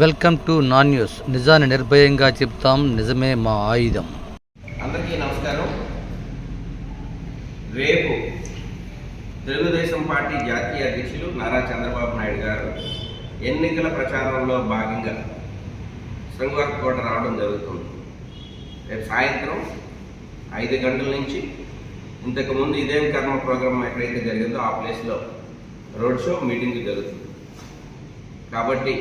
Welcome to non news. నిజాన్ని నిర్భయంగా చెప్తాం. నిజమే మా ఆయుధం. అందరికీ నమస్కారం. రేపు తెలుగుదేశం పార్టీ జాతీయ అధ్యక్షులు నారా చంద్రబాబు నాయుడు గారు ఎన్నికల ప్రచారంలో భాగంగా శృంగారకోట రావడం జరుగుతుంది. రేపు సాయంత్రం ఐదు గంటల నుంచి ఇంతకుముందు ఇదేం కర్మ ప్రోగ్రాం ఎక్కడైతే జరిగిందో ఆ ప్లేస్లో రోడ్ షో మీటింగ్ జరుగుతుంది. కాబట్టి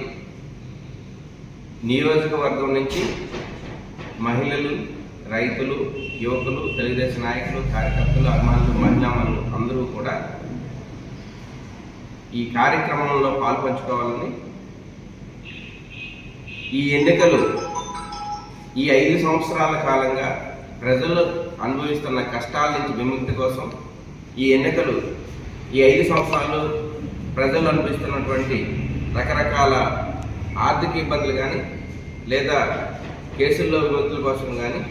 నియోజకవర్గం నుంచి మహిళలు రైతులు యువకులు తెలుగుదేశం నాయకులు కార్యకర్తలు అభిమానులు మహిళామణులు అందరూ కూడా ఈ కార్యక్రమంలో పాల్పంచుకోవాలని ఈ ఎన్నికలు ఈ ఐదు సంవత్సరాల కాలంగా ప్రజలు అనుభవిస్తున్న కష్టాల నుంచి విముక్తి కోసం ఈ ఎన్నికలు ఈ ఐదు సంవత్సరాలు ప్రజలు అనుభవిస్తున్నటువంటి రకరకాల ఆర్థిక ఇబ్బందులు కానీ లేదా కేసుల్లో విముక్తుల కోసం కానీ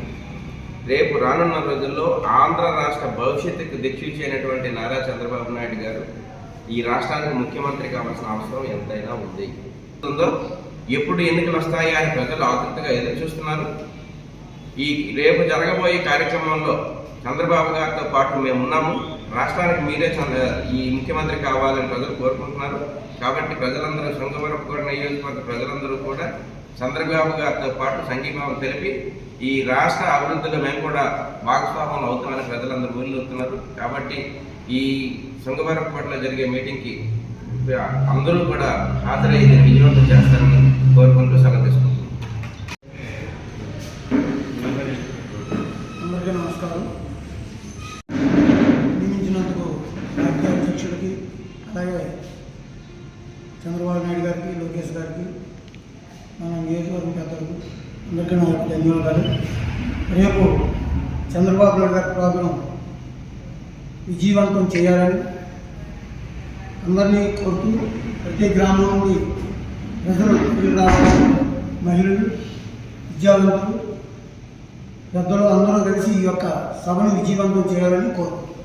రేపు రానున్న రోజుల్లో ఆంధ్ర రాష్ట్ర భవిష్యత్తుకు దిక్సూచైనటువంటి నారా చంద్రబాబు నాయుడు గారు ఈ రాష్ట్రానికి ముఖ్యమంత్రి కావాల్సిన అవసరం ఎంతైనా ఉంది. ఉందో ఎప్పుడు ఎన్నికలు వస్తాయా అని ప్రజలు ఆతృతగా ఎదురు చూస్తున్నారు ఈ రేపు జరగబోయే కార్యక్రమంలో చంద్రబాబు గారితో పాటు మేము ఉన్నాము. రాష్ట్రానికి మీరే చంద్ర- ఈ ముఖ్యమంత్రి కావాలని ప్రజలు కోరుకుంటున్నారు. కాబట్టి ప్రజలందరూ శృంగవరపుకోట నియోజకవర్గ ప్రజలందరూ కూడా చంద్రబాబు గారితో పాటు సంఘీభావం తెలిపి ఈ రాష్ట్ర అభివృద్ధిలో మేము కూడా భాగస్వామ్యం అవుతామని ప్రజలందరూ ఊళ్ళుతున్నారు కాబట్టి ఈ శృంగవరపుకోటలో జరిగే మీటింగ్కి అందరూ కూడా హాజరై దీన్ని విజయవంతం చేస్తారని కోరుకుంటూ సెలవు తీసుకుంటున్నాను. అందరికీ నమస్కారం. నియమించినందుకు అధ్యక్షుడికి అలాగే చంద్రబాబు నాయుడు గారికి లోకేష్ గారికి మన నియోజకవర్గం పెద్దలకు అందరికీ నా ధన్యవాదాలు. రేపు చంద్రబాబు నాయుడు గారి ప్రోగ్రాం విజయవంతం చేయాలని అందరినీ కోరుతూ ప్రతి గ్రామం నుండి ప్రజలు రావాలని మహిళలు విద్యావంతులు పెద్దలు అందరూ కలిసి ఈ యొక్క సభను విజయవంతం చేయాలని కోరుకుంటున్నాను